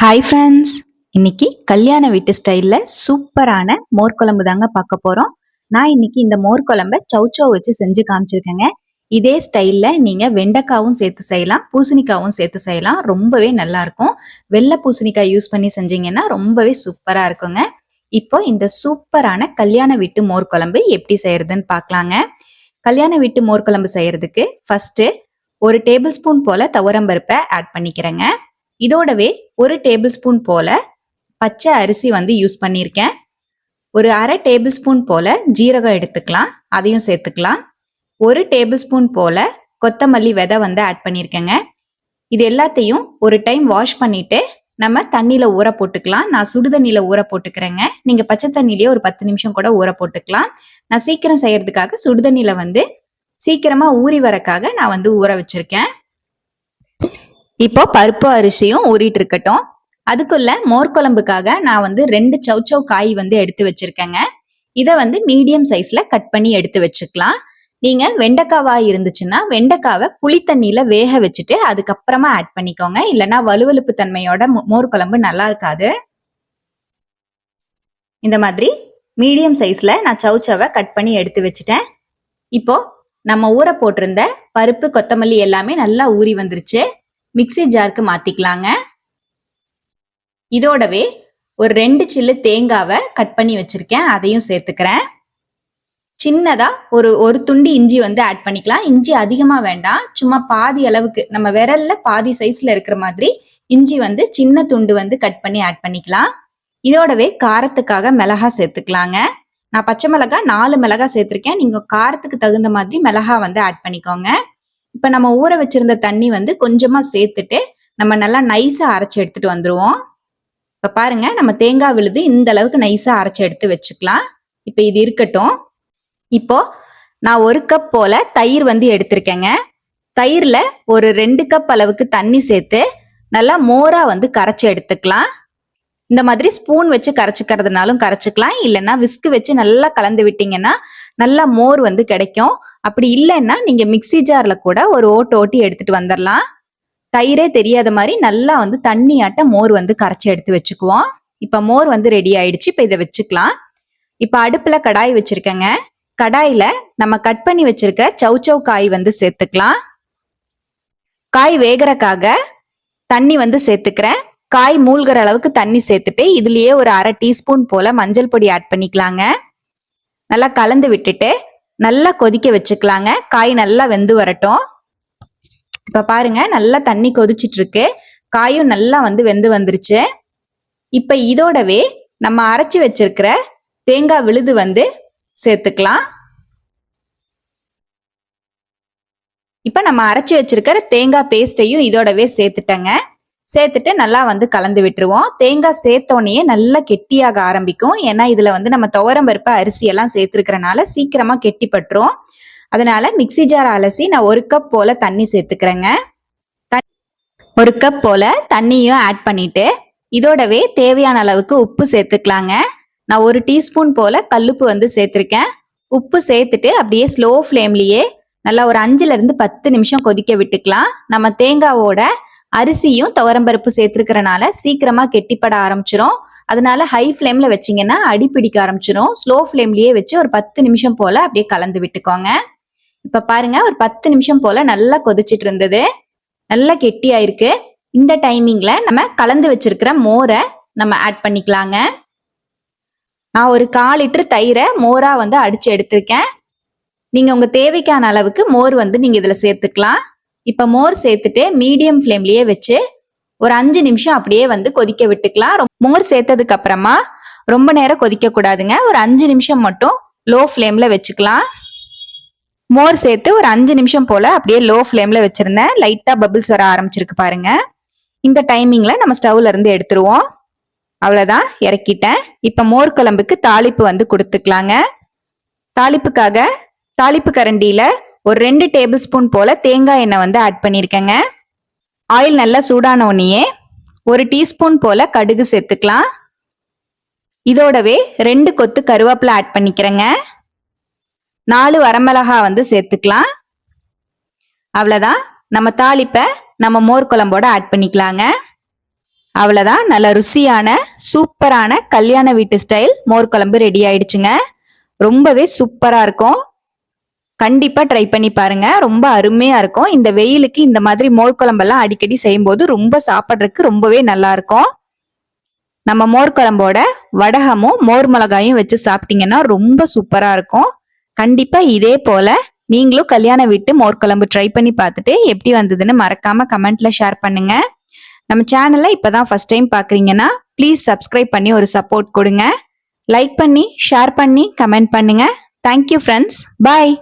Hi friends இன்னைக்கு கல்யாண வீட்டு ஸ்டைலில் சூப்பரான மோர் குழம்பு தாங்க பார்க்க போகிறோம் நான் இன்னைக்கு இந்த மோர் குழம்ப சௌச்சோ வச்சு செஞ்சு காமிச்சிருக்கேங்க. இதே ஸ்டைலில் நீங்கள் வெண்டைக்காவும் சேர்த்து செய்யலாம் பூசணிக்காவும் சேர்த்து செய்யலாம். ரொம்பவே நல்லாயிருக்கும் வெள்ளை பூசணிக்காய் யூஸ் பண்ணி செஞ்சீங்கன்னா ரொம்பவே சூப்பராக இருக்குங்க. இப்போ இந்த சூப்பரான கல்யாண வீட்டு மோர் குழம்பு எப்படி செய்யறதுன்னு பார்க்கலாங்க. கல்யாண வீட்டு மோர் குழம்பு செய்யறதுக்கு ஃபர்ஸ்ட் ஒரு டேபிள் ஸ்பூன் போல துவரம்பருப்பை ஆட் பண்ணிக்கிறேங்க. இதோடவே ஒரு டேபிள் ஸ்பூன் போல பச்சை அரிசி வந்து யூஸ் பண்ணியிருக்கேன். ஒரு அரை டேபிள் ஸ்பூன் போல ஜீரகம் எடுத்துக்கலாம் அதையும் சேர்த்துக்கலாம். ஒரு டேபிள் ஸ்பூன் போல கொத்தமல்லி விதை வந்து ஆட் பண்ணியிருக்கேங்க. இது எல்லாத்தையும் ஒரு டைம் வாஷ் பண்ணிட்டு நம்ம தண்ணியில ஊற போட்டுக்கலாம். நான் சுடு தண்ணியில ஊற போட்டுக்கிறேங்க. நீங்க பச்சை தண்ணிலேயே ஒரு பத்து நிமிஷம் கூட ஊற போட்டுக்கலாம். நான் சீக்கிரம் செய்யறதுக்காக சுடு தண்ணியில வந்து சீக்கிரமா ஊறி வரக்காக நான் வந்து ஊற வச்சிருக்கேன். இப்போ பருப்பு அரிசியும் ஊறிட்டு இருக்கட்டும். அதுக்குள்ள மோர் குழம்புக்காக நான் வந்து ரெண்டு சௌச்சௌ காய் வந்து எடுத்து வச்சிருக்கேங்க. இதை வந்து மீடியம் சைஸ்ல கட் பண்ணி எடுத்து வச்சுக்கலாம். நீங்க வெண்டைக்காவா இருந்துச்சுன்னா வெண்டைக்காவை புளி தண்ணியில வேக வச்சுட்டு அதுக்கப்புறமா ஆட் பண்ணிக்கோங்க. இல்லைன்னா வலுவலுப்பு தன்மையோட மோர் குழம்பு நல்லா இருக்காது. இந்த மாதிரி மீடியம் சைஸ்ல நான் சவுச்சவை கட் பண்ணி எடுத்து வச்சுட்டேன். இப்போ நம்ம ஊற போட்டிருந்த பருப்பு கொத்தமல்லி எல்லாமே நல்லா ஊறி வந்துருச்சு. மிக்சி ஜாருக்கு மாத்திக்கலாங்க. இதோடவே ஒரு ரெண்டு சில்லு தேங்காவை கட் பண்ணி வச்சிருக்கேன். அதையும் சேர்த்துக்கிறேன். சின்னதா ஒரு ஒரு துண்டு இஞ்சி வந்து ஆட் பண்ணிக்கலாம். இஞ்சி அதிகமா வேண்டாம். சும்மா பாதி அளவுக்கு நம்ம விரல்ல பாதி சைஸ்ல இருக்கிற மாதிரி இஞ்சி வந்து சின்ன துண்டு வந்து கட் பண்ணி ஆட் பண்ணிக்கலாம். இதோடவே காரத்துக்காக மிளகா சேர்த்துக்கலாங்க. நான் பச்சை மிளகா நாலு மிளகா சேர்த்திருக்கேன். நீங்க காரத்துக்கு தகுந்த மாதிரி மிளகா வந்து ஆட் பண்ணிக்கோங்க. இப்ப நம்ம ஊற வச்சிருந்த தண்ணி வந்து கொஞ்சமா சேர்த்துட்டு நம்ம நல்லா நைஸா அரைச்சு எடுத்துட்டு வந்துருவோம். இப்ப பாருங்க நம்ம தேங்காய் விழுது இந்த அளவுக்கு நைஸா அரைச்சு எடுத்து வச்சுக்கலாம். இப்ப இது இருக்கட்டும். இப்போ நான் ஒரு கப் போல தயிர் வந்து எடுத்திருக்கேங்க. தயிர்ல ஒரு ரெண்டு கப் அளவுக்கு தண்ணி சேர்த்து நல்லா மோரா வந்து கரைச்சி எடுத்துக்கலாம். இந்த மாதிரி ஸ்பூன் வச்சு கரைச்சிக்கிறதுனாலும் கரைச்சிக்கலாம். இல்லைன்னா விஸ்கு வச்சு நல்லா கலந்து விட்டீங்கன்னா நல்லா மோர் வந்து கிடைக்கும். அப்படி இல்லைன்னா நீங்க மிக்சி ஜார்ல கூட ஒரு ஓட்டு ஓட்டி எடுத்துட்டு வந்துடலாம் தயிரே தெரியாத மாதிரி நல்லா வந்து தண்ணியாட்ட மோர் வந்து கரைச்சி எடுத்து வச்சுக்குவோம். இப்ப மோர் வந்து ரெடி ஆயிடுச்சு. இப்ப இதை வச்சுக்கலாம். இப்ப அடுப்புல கடாய் வச்சிருக்கேங்க. கடாயில நம்ம கட் பண்ணி வச்சிருக்க சௌச்சௌ காய் வந்து சேர்த்துக்கலாம். காய் வேகறக்காக தண்ணி வந்து சேர்த்துக்கிறேன். காய் மூழ்கிற அளவுக்கு தண்ணி சேர்த்துட்டு இதுலயே ஒரு அரை டீஸ்பூன் போல மஞ்சள் பொடி ஆட் பண்ணிக்கலாங்க. நல்லா கலந்து விட்டுட்டு நல்லா கொதிக்க வச்சுக்கலாங்க. காய் நல்லா வெந்து வரட்டும். இப்ப பாருங்க நல்லா தண்ணி கொதிச்சிட்டு இருக்கு காயும் நல்லா வந்து வெந்து வந்துருச்சு. இப்ப இதோடவே நம்ம அரைச்சி வச்சிருக்கிற தேங்காய் விழுது வந்து சேர்த்துக்கலாம். இப்ப நம்ம அரைச்சி வச்சிருக்கிற தேங்காய் பேஸ்டையும் இதோடவே சேர்த்துட்டேங்க. சேர்த்துட்டு நல்லா வந்து கலந்து விட்டுருவோம். தேங்காய் சேர்த்தோடனே நல்லா கெட்டியாக ஆரம்பிக்கும். ஏன்னா இதில் வந்து நம்ம துவரம் பருப்பு அரிசி எல்லாம் சேர்த்துருக்கறனால சீக்கிரமாக கெட்டிப்பட்டுரும். அதனால மிக்சி ஜார் அலசி நான் ஒரு கப் போல தண்ணி சேர்த்துக்கிறேங்க. ஒரு கப் போல தண்ணியும் ஆட் பண்ணிட்டு இதோடவே தேவையான அளவுக்கு உப்பு சேர்த்துக்கலாங்க. நான் ஒரு டீஸ்பூன் போல கல்லுப்பு வந்து சேர்த்துருக்கேன். உப்பு சேர்த்துட்டு அப்படியே ஸ்லோ ஃப்ளேம்லேயே நல்லா ஒரு அஞ்சுல இருந்து பத்து நிமிஷம் கொதிக்க விட்டுக்கலாம். நம்ம தேங்காவோட அரிசியும் துவரம்பருப்பு சேர்த்துருக்கறனால சீக்கிரமா கெட்டிப்பட ஆரம்பிச்சிரும். அதனால ஹை ஃப்ளேம்ல வச்சிங்கன்னா அடி பிடிக்க ஆரம்பிச்சிரும். ஸ்லோ ஃப்ளேம்லயே வச்சு ஒரு பத்து நிமிஷம் போல அப்படியே கலந்து விட்டுக்கோங்க. இப்ப பாருங்க ஒரு பத்து நிமிஷம் போல நல்லா கொதிச்சிட்டு இருந்தது. நல்லா கெட்டி ஆயிருக்கு இந்த டைமிங்ல நம்ம கலந்து வச்சிருக்கிற மோரை நம்ம ஆட் பண்ணிக்கலாங்க. நான் ஒரு கால் லிட்டர் தயிரை மோரா வந்து அடிச்சு எடுத்திருக்கேன். நீங்க உங்க தேவைக்கான அளவுக்கு மோர் வந்து நீங்க இதுல சேர்த்துக்கலாம். இப்போ மோர் சேர்த்துட்டு மீடியம் ஃப்ளேம்லயே வச்சு ஒரு அஞ்சு நிமிஷம் அப்படியே வந்து கொதிக்க விட்டுக்கலாம். மோர் சேர்த்ததுக்கு அப்புறமா ரொம்ப நேரம் கொதிக்க கூடாதுங்க. ஒரு அஞ்சு நிமிஷம் மட்டும் லோ ஃப்ளேம்ல வச்சுக்கலாம். மோர் சேர்த்து ஒரு அஞ்சு நிமிஷம் போல அப்படியே லோ ஃப்ளேம்ல வச்சிருந்தேன் லைட்டா பபிள்ஸ் வர ஆரம்பிச்சிருக்கு பாருங்க. இந்த டைமிங்ல நம்ம ஸ்டவ்ல இருந்து எடுத்துருவோம். அவ்வளவுதான் இறக்கிட்டேன். இப்ப மோர் குழம்புக்கு தாளிப்பு வந்து கொடுத்துக்கலாங்க. தாளிப்புக்காக தாளிப்பு கரண்டியில ஒரு ரெண்டு டேபிள் ஸ்பூன் போல தேங்காய் எண்ணெய் வந்து ஆட் பண்ணியிருக்கேங்க ஆயில் நல்லா சூடான உடனேயே ஒரு டீஸ்பூன் போல கடுகு சேர்த்துக்கலாம். இதோடவே ரெண்டு கொத்து கருவேப்பிலை ஆட் பண்ணிக்கிறேங்க. நாலு வரமிளகா வந்து சேர்த்துக்கலாம். அவ்வளோதான் நம்ம தாளிப்பை நம்ம மோர் குழம்போட ஆட் பண்ணிக்கலாங்க. அவ்வளோதான் நல்ல ருசியான சூப்பரான கல்யாண வீட்டு ஸ்டைல் மோர் குழம்பு ரெடி ஆயிடுச்சுங்க. ரொம்பவே சூப்பராக இருக்கும். கண்டிப்பா ட்ரை பண்ணி பாருங்க. ரொம்ப அருமையா இருக்கும். இந்த வெயிலுக்கு இந்த மாதிரி மோர் குழம்பெல்லாம் அடிக்கடி செய்யும்போது ரொம்ப சாப்பிட்றதுக்கு ரொம்பவே நல்லா இருக்கும். நம்ம மோர் குழம்போட வடகமும் மோர் மிளகாயும் வச்சு சாப்பிட்டீங்கன்னா ரொம்ப சூப்பரா இருக்கும். கண்டிப்பா இதே போல நீங்களும் கல்யாண வீட்டு மோர் குழம்பு ட்ரை பண்ணி பார்த்துட்டு எப்படி வந்ததுன்னு மறக்காம கமெண்ட்ல ஷேர் பண்ணுங்க. நம்ம சேனலை இப்பதான் ஃபர்ஸ்ட் டைம் பாக்குறீங்கன்னா ப்ளீஸ் சப்ஸ்கிரைப் பண்ணி ஒரு சப்போர்ட் கொடுங்க. லைக் பண்ணி ஷேர் பண்ணி கமெண்ட் பண்ணுங்க. Thank you friends bye